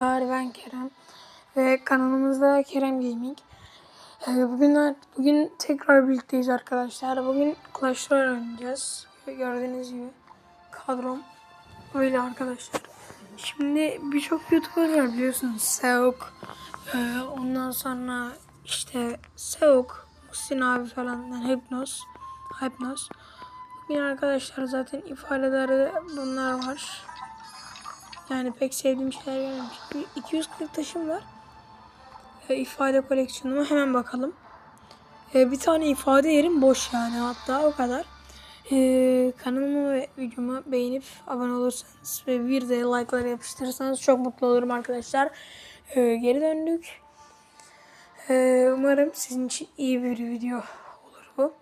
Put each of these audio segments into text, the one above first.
Ben Kerem ve kanalımızda Kerem Gaming. Ee, Bugün bugün tekrar birlikteyiz arkadaşlar. Bugün Clash Royale oynayacağız. Gördüğünüz gibi kadrom böyle arkadaşlar. Şimdi birçok YouTuber var biliyorsunuz. Seok, ee, ondan sonra işte Seok, Muhsin abi falan, yani Hypnos, Hypnos. Bugün arkadaşlar zaten ifadeleri bunlar var. Yani pek sevdiğim şeyler gelmemiş. Bir 240 taşım var. E, ifade koleksiyonuma hemen bakalım. E, bir tane ifade yerim boş yani hatta o kadar. E, kanalımı ve videomu beğenip abone olursanız ve bir de like'ları yapıştırırsanız çok mutlu olurum arkadaşlar. E, geri döndük. E, umarım sizin için iyi bir video olur bu.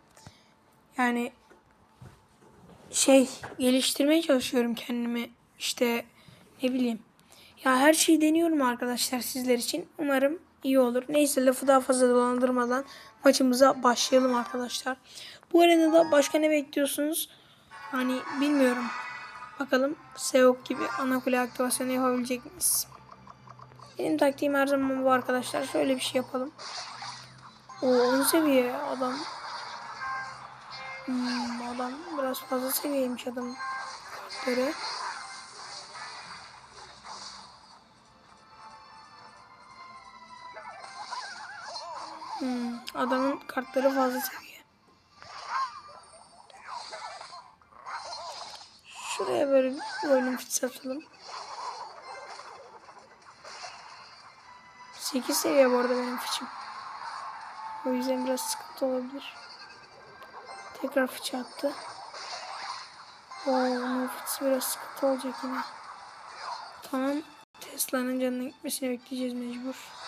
Yani şey geliştirmeye çalışıyorum kendimi. İşte ne bileyim. Ya her şeyi deniyorum arkadaşlar sizler için. Umarım iyi olur. Neyse lafı daha fazla dolandırmadan maçımıza başlayalım arkadaşlar. Bu arenada başka ne bekliyorsunuz? Hani bilmiyorum. Bakalım Seok gibi ana kule aktivasyonu yapabilecek miyiz? Benim taktiğim her zaman bu arkadaşlar. Şöyle bir şey yapalım. O 10 seviye adam. Hmm, adam biraz fazla seviyeymiş adam. Göre. Hmm, adamın kartları fazla seviye. Şuraya böyle bir oyunun fit atalım. 8 seviye bu arada benim fıçım. O yüzden biraz sıkıntı olabilir. Tekrar fıçı attı. Oo, onun fıçısı biraz sıkıntı olacak yine. Tamam. Tesla'nın canına gitmesini bekleyeceğiz mecbur.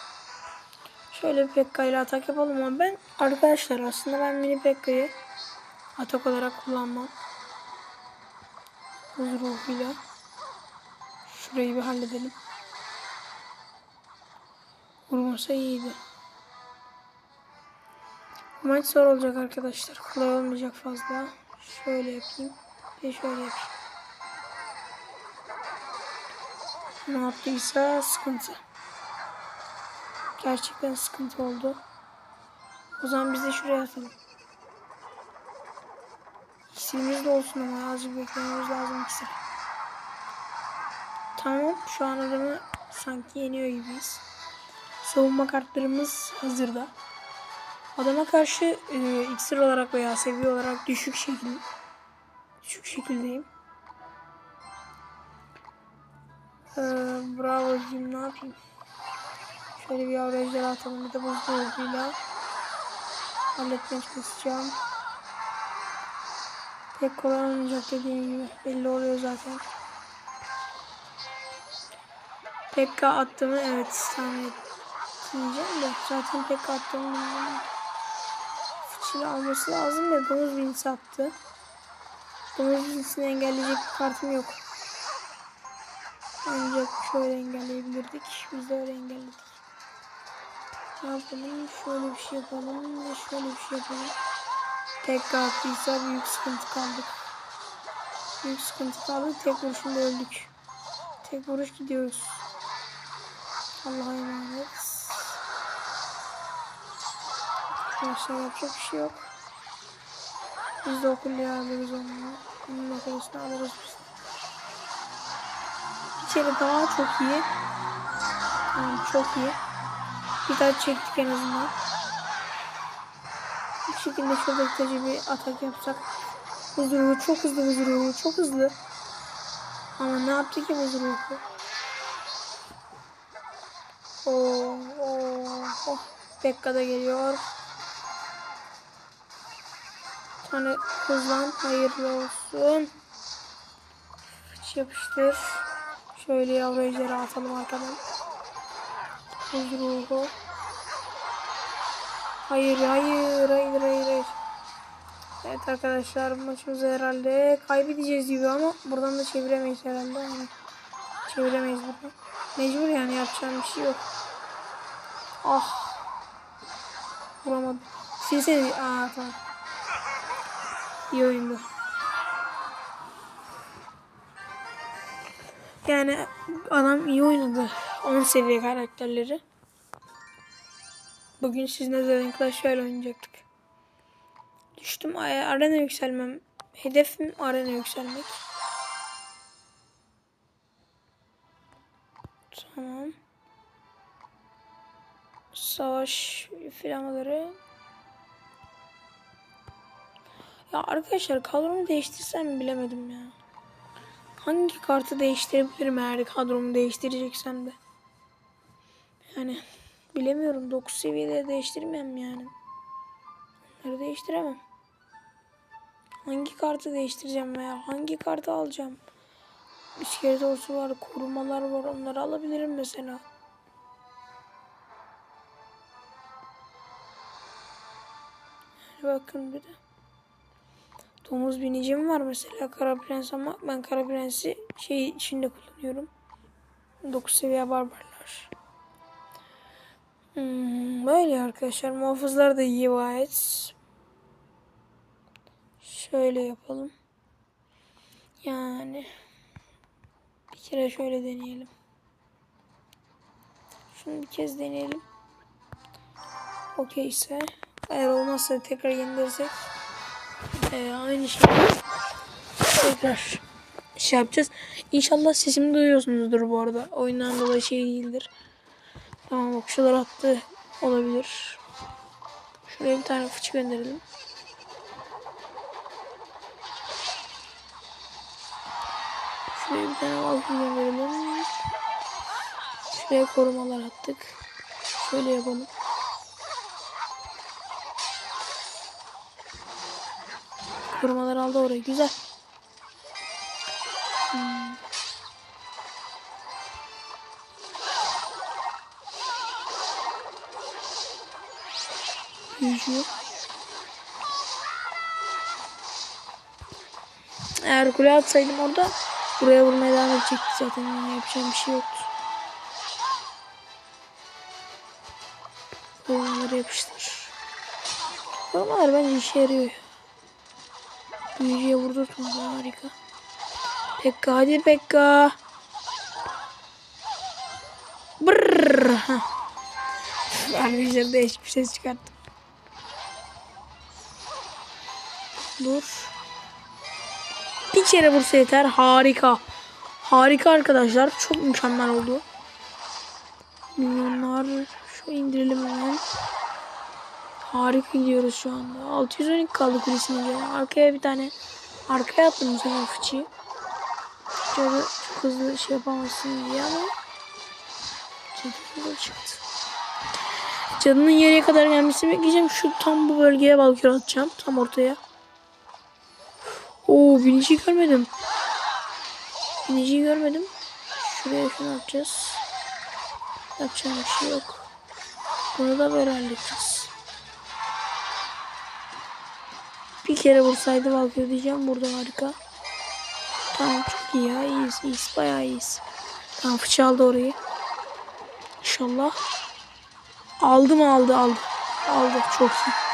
Şöyle bir Pekka ile atak yapalım ama ben arkadaşlar aslında ben mini Pekka'yı atak olarak kullanmam. Buz ruhuyla. Şurayı bir halledelim. Vurmasa iyiydi. Maç zor olacak arkadaşlar. Kolay olmayacak fazla. Şöyle yapayım. Ve şöyle yapayım. Ne yaptıysa sıkıntı. Gerçekten sıkıntı oldu. O zaman biz de şuraya atalım. İksirimiz de olsun ama azıcık beklememiz lazım iksir. Tamam şu an adamı sanki yeniyor gibiyiz. Savunma kartlarımız hazırda. Adama karşı e, iksir olarak veya seviye olarak düşük şekil düşük şekildeyim. Ee, bravo Jim ne yapayım? Şöyle bir averajları atalım. Bir de buzdolabıyla halletmeye çalışacağım. Pek kolay olmayacak dediğim gibi. Belli oluyor zaten. Pekka attığımı evet tahmin etmeyeceğim de zaten Pekka attığımı fıçıyla alması lazım da domuz binisi attı. Domuz binisini engelleyecek bir kartım yok. Ancak şöyle engelleyebilirdik. Biz de öyle engelledik. Ne yapalım? Şöyle bir şey yapalım ve şöyle bir şey yapalım. Tek attıysa büyük sıkıntı kaldık. Büyük sıkıntı kaldık. Tek vuruşunda öldük. Tek vuruş gidiyoruz. Allah'a emanet. Arkadaşlar yapacak bir şey yok. Biz de okulluya alırız onu. Bunun okulusunu alırız biz. İçeri daha çok iyi. Tamam çok iyi. Bir daha çektik en azından. Bu şekilde şuradaki bir atak yapsak. Huzuru çok hızlı huzuru çok hızlı. Ama ne yaptı ki huzuru? Oo, oo, oh. Bekka da geliyor. Bir tane hızlan hayırlı olsun. Fıç yapıştır. Şöyle yavru atalım arkadan. Buz ruhu. Hayır hayır hayır hayır hayır. Evet arkadaşlar maçımızı herhalde kaybedeceğiz gibi ama buradan da çeviremeyiz herhalde. Yani çeviremeyiz buradan. Mecbur yani yapacağım bir şey yok. Ah. Vuramadım. Silsene. Aa tamam. İyi oyundu. Yani adam iyi oynadı. 10 seviye karakterleri. Bugün sizinle zaten Clash Royale oynayacaktık. Düştüm arena yükselmem. Hedefim arena yükselmek. Tamam. Savaş filamaları. Ya arkadaşlar kadromu değiştirsem bilemedim ya. Hangi kartı değiştirebilirim eğer kadromu değiştireceksem de. Yani bilemiyorum 9 seviyede değiştirmem yani. Onları değiştiremem. Hangi kartı değiştireceğim veya hangi kartı alacağım? İskelet orsu var, korumalar var. Onları alabilirim mesela. Bakın bir de. Domuz binicim var mesela Kara Prens ama ben Kara Prens'i şey içinde kullanıyorum. 9 seviye barbarlar. Hmm, böyle arkadaşlar. Muhafızlar da iyi gayet. Şöyle yapalım. Yani bir kere şöyle deneyelim. Şunu bir kez deneyelim. Okey ise eğer olmazsa tekrar yenilirsek ee, aynı şey tekrar şey yapacağız. İnşallah sesimi duyuyorsunuzdur bu arada. Oyundan dolayı şey değildir. Tamam okşalar attı olabilir. Şuraya bir tane fıçı gönderelim. Şuraya bir tane altın gönderelim. Şuraya korumalar attık. Şöyle yapalım. Korumalar aldı orayı. Güzel. Yüzüyor. Eğer kule atsaydım orada buraya vurmaya devam edecekti zaten. Yani yapacağım bir şey yoktu. Korumaları yapıştır. Korumalar bence işe yarıyor ya. Büyücüye vurdurtmadı harika. Pekka hadi Pekka. Brrr. Hah. Arkadaşlar değişik bir ses çıkarttım. Dur. Bir kere vursa yeter. Harika. Harika arkadaşlar. Çok mükemmel oldu. Milyonlar. Şu indirelim hemen. Harika gidiyoruz şu anda. 612 kaldı kulisine göre. Arkaya bir tane arkaya attım bu sefer fıçıyı. Şöyle çok hızlı şey yapamazsın diye ama Cadının çıktı. Cadının yere kadar gelmesini bekleyeceğim. Şu tam bu bölgeye balkır atacağım. Tam ortaya. Oo biniciyi görmedim. Biniciyi görmedim. Şuraya şunu yapacağız. Yapacağım bir şey yok. Bunu da böyle halledeceğiz. Bir kere vursaydı Valkyrie diyeceğim. Burada harika. Tamam çok iyi ya. İyiyiz. iyiyiz. Bayağı iyiyiz. Tamam fıçı aldı orayı. İnşallah. Aldı mı aldı aldı. Aldı çok iyi.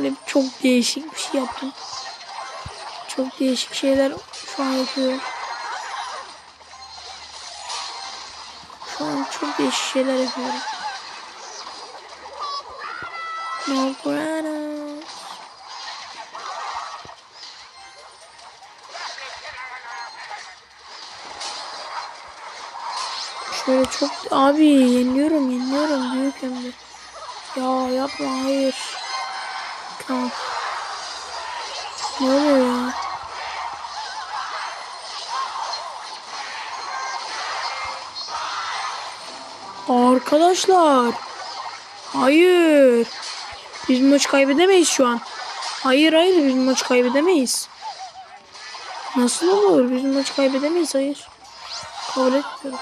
Şöyle çok değişik bir şey yaptım. Çok değişik şeyler şu an yapıyorum. Şu an çok değişik şeyler yapıyorum. No Granos. Şöyle çok abi yeniliyorum yeniliyorum büyük hem de. Ya yapma hayır. Tamam. Ne oluyor ya? Arkadaşlar. Hayır. Biz maç kaybedemeyiz şu an. Hayır hayır biz maç kaybedemeyiz. Nasıl olur? Biz maç kaybedemeyiz hayır. Kabul etmiyorum.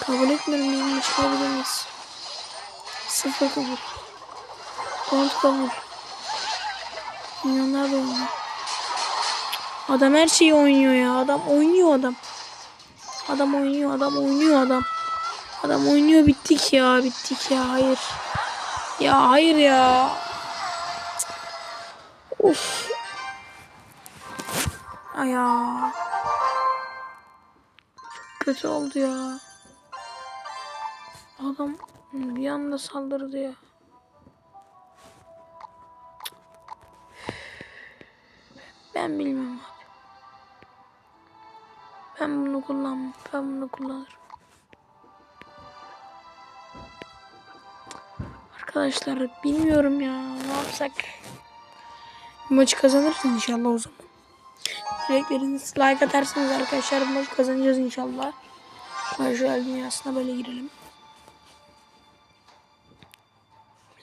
Kabul etmiyorum biz maç kaybedemeyiz. Sıfır kabul. Kont kabul. Milyonlar da. Adam her şeyi oynuyor ya. Adam oynuyor adam. Adam oynuyor adam oynuyor adam. Adam oynuyor bittik ya bittik ya hayır. Ya hayır ya. Of. Ay ya. Kötü oldu ya. Adam bir anda saldırdı ya. Ben bilmem abi. Ben bunu kullanmam. Ben bunu kullanırım. Arkadaşlar bilmiyorum ya. Ne yapsak? Maçı kazanırız inşallah o zaman. Dilekleriniz like atarsınız arkadaşlar. Maçı kazanacağız inşallah. Marjol dünyasına böyle girelim.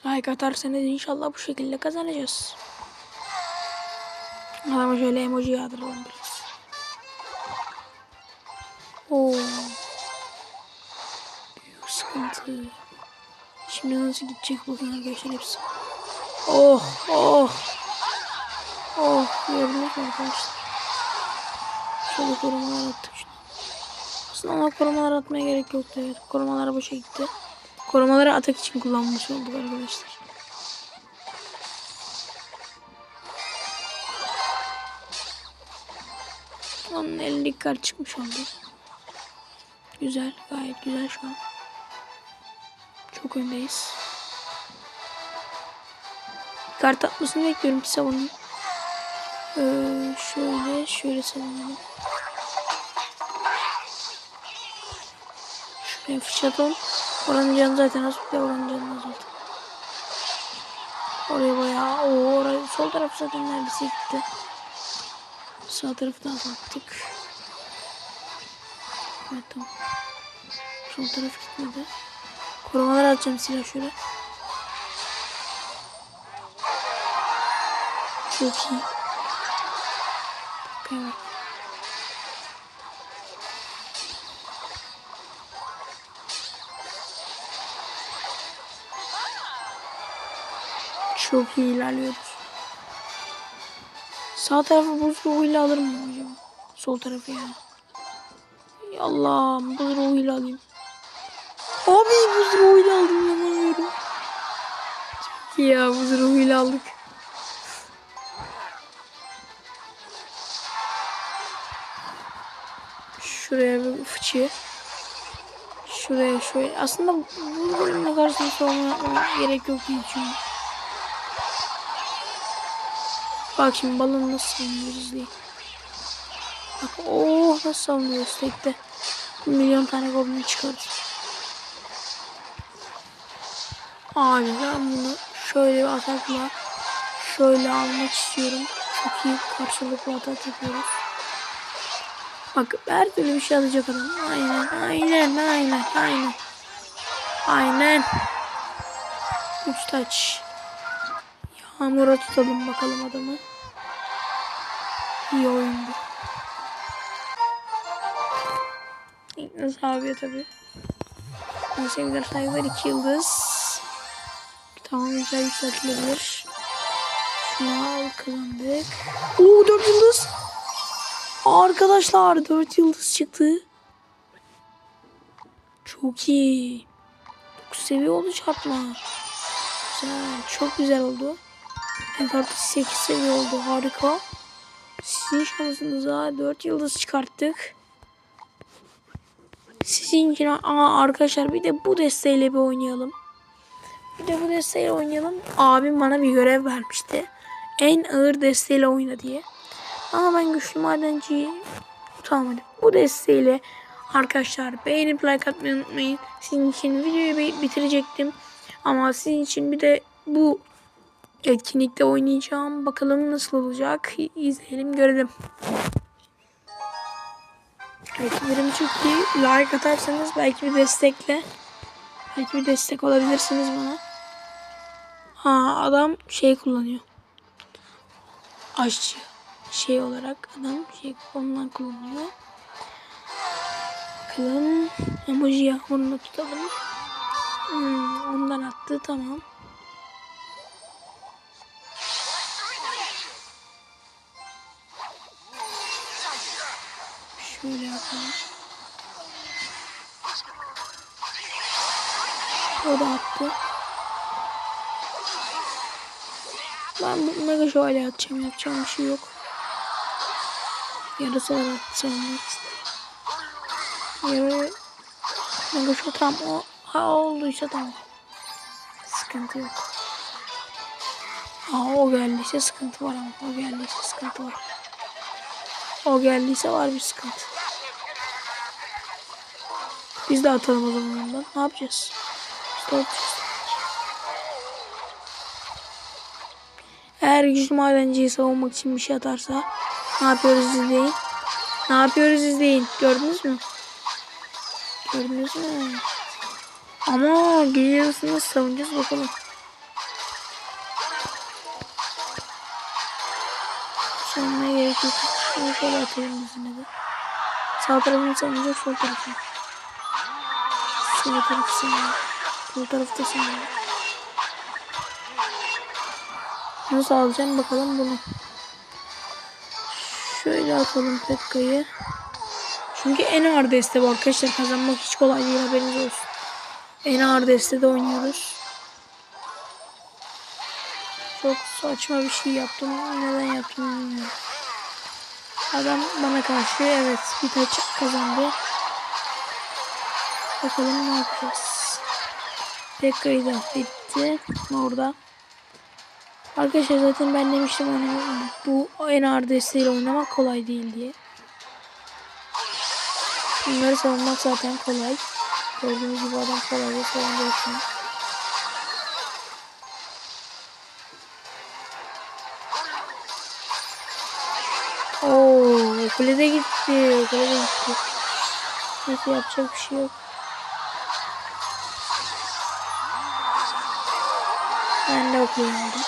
Like atarsanız inşallah bu şekilde kazanacağız. Adama şöyle emoji yağdıralım biraz. Oo. Büyük sıkıntı. Şimdi nasıl gidecek bakın arkadaşlar hepsi. Oh oh. Oh mü arkadaşlar? Şöyle korumalar attık şimdi. Aslında ama korumalar atmaya gerek yoktu evet. Korumalar boşa gitti. Korumaları atak için kullanmış olduk arkadaşlar. Onun elindeki kart çıkmış oldu. Güzel, gayet güzel şu an. Çok öndeyiz. Kart atmasını bekliyorum ki savunayım. Ee, şöyle, şöyle savunalım. Şuraya fırçatalım. Oranın canı zaten az. De oranın canı az. Oraya bayağı. Oo, oraya, sol taraf zaten neredeyse gitti. Sağ tarafı da azalttık. Evet tamam. Sol taraf gitmedi. Korumalar atacağım silah şöyle. Çok iyi. Evet. Çok iyi ilerliyoruz. Sağ tarafı buz ruhuyla alır mı acaba? Sol tarafı ya. Ey Allah'ım buz ruhuyla alayım. Abi buz ruhuyla aldım inanamıyorum. Çok iyi ya buz aldık. Şuraya bir fıçı. Şuraya şöyle. Aslında bu bölümde karşısında yapmama gerek yok diye düşünüyorum. Bak şimdi balonu nasıl savunuyoruz diye. Bak oh nasıl savunuyoruz tekte. Milyon tane goblin çıkardı. Abi ben bunu şöyle bir atakla şöyle almak istiyorum. Çok iyi karşılıklı atak yapıyoruz. Bak her türlü bir şey alacak adam. Aynen aynen aynen aynen. Aynen. Üç taç. Yağmura tutalım bakalım adamı. İyi oyundu. İlknaz abiye tabi. Sevgiler saygılar 2 yıldız. Tamam güzel yükseltilebilir. Şunu kazandık. Oo 4 yıldız. Arkadaşlar 4 yıldız çıktı. Çok iyi. 9 seviye oldu çarpma. Güzel. Çok güzel oldu. Evet artık 8 seviye oldu. Harika. Sizin şansınıza 4 yıldız çıkarttık. Sizin için aa, arkadaşlar bir de bu desteğiyle bir oynayalım. Bir de bu desteğiyle oynayalım. Abim bana bir görev vermişti. En ağır desteğiyle oyna diye. Ama ben güçlü madenciyi tutamadım. Bu desteğiyle arkadaşlar beğenip like atmayı unutmayın. Sizin için videoyu bitirecektim. Ama sizin için bir de bu etkinlikte oynayacağım. Bakalım nasıl olacak. İzleyelim görelim. Etkilerim çok iyi. Like atarsanız belki bir destekle. Belki bir destek olabilirsiniz bana. Ha adam şey kullanıyor. Aşçı. Şey olarak adam şey ondan kullanıyor. Bakalım. Emoji yağmurunu tutalım. Hmm, ondan attı tamam. Şöyle yapalım. O da attı. Ben bu mega şövalye atacağım. Yapacağım bir şey yok. Yarısı var istedim. Yarı Mega Shot tam o ha olduysa tamam. Sıkıntı yok. Aa o geldiyse sıkıntı var ama o geldiyse sıkıntı var. O geldiyse var bir sıkıntı. Biz de atalım o zaman ondan. Ne yapacağız? Atacağız. Eğer güçlü madenciyi savunmak için bir şey atarsa ne yapıyoruz izleyin. Ne yapıyoruz izleyin. Gördünüz mü? Gördünüz mü? Ama gece yarısını savunacağız bakalım. Savunmaya gerek yok. Şunu şöyle atayım yine de. Sağ tarafını savunacak sol tarafını. Sol tarafı savunuyor. Sol tarafta savunuyor. Nasıl alacağım bakalım bunu. Şöyle atalım Pekka'yı. Çünkü en ağır deste bu arkadaşlar. Kazanmak hiç kolay değil haberiniz olsun. En ağır destede oynuyoruz. Çok saçma bir şey yaptım. Neden yaptım bilmiyorum. Adam bana karşı evet bir taç kazandı. Bakalım ne yapacağız. Pekka'yı da bitti orada. Arkadaşlar zaten ben demiştim hani bu ağır desteğiyle oynamak kolay değil diye. Bunları savunmak zaten kolay. Gördüğünüz gibi adam kolayca savundu şu an. Oo, kulede gitti. Kulede gitti. Neyse yapacak bir şey yok. Ben de okuyamadım.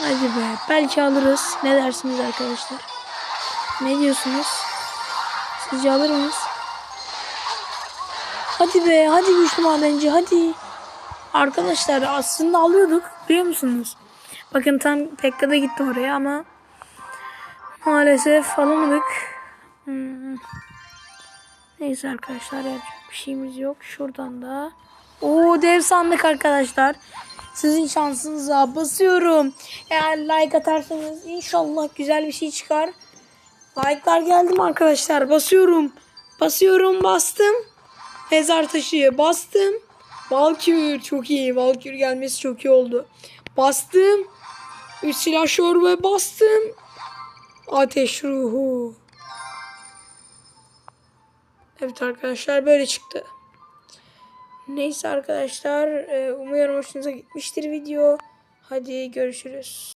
Hadi be. Belki alırız. Ne dersiniz arkadaşlar? Ne diyorsunuz? Sizce alır mıyız? Hadi be. Hadi güçlü madenci. Hadi. Arkadaşlar aslında alıyorduk. Biliyor musunuz? Bakın tam Pekka'da gitti oraya ama maalesef alamadık. Hmm. Neyse arkadaşlar yapacak bir şeyimiz yok. Şuradan da. Oo dev sandık arkadaşlar. Sizin şansınıza basıyorum. Eğer like atarsanız inşallah güzel bir şey çıkar. Like'lar geldi mi arkadaşlar? Basıyorum. Basıyorum bastım. Mezar taşı bastım. Valkür çok iyi. Valkür gelmesi çok iyi oldu. Bastım. Üç silahşör ve bastım. Ateş ruhu. Evet arkadaşlar böyle çıktı. Neyse arkadaşlar. e, Umuyorum hoşunuza gitmiştir video. Hadi görüşürüz.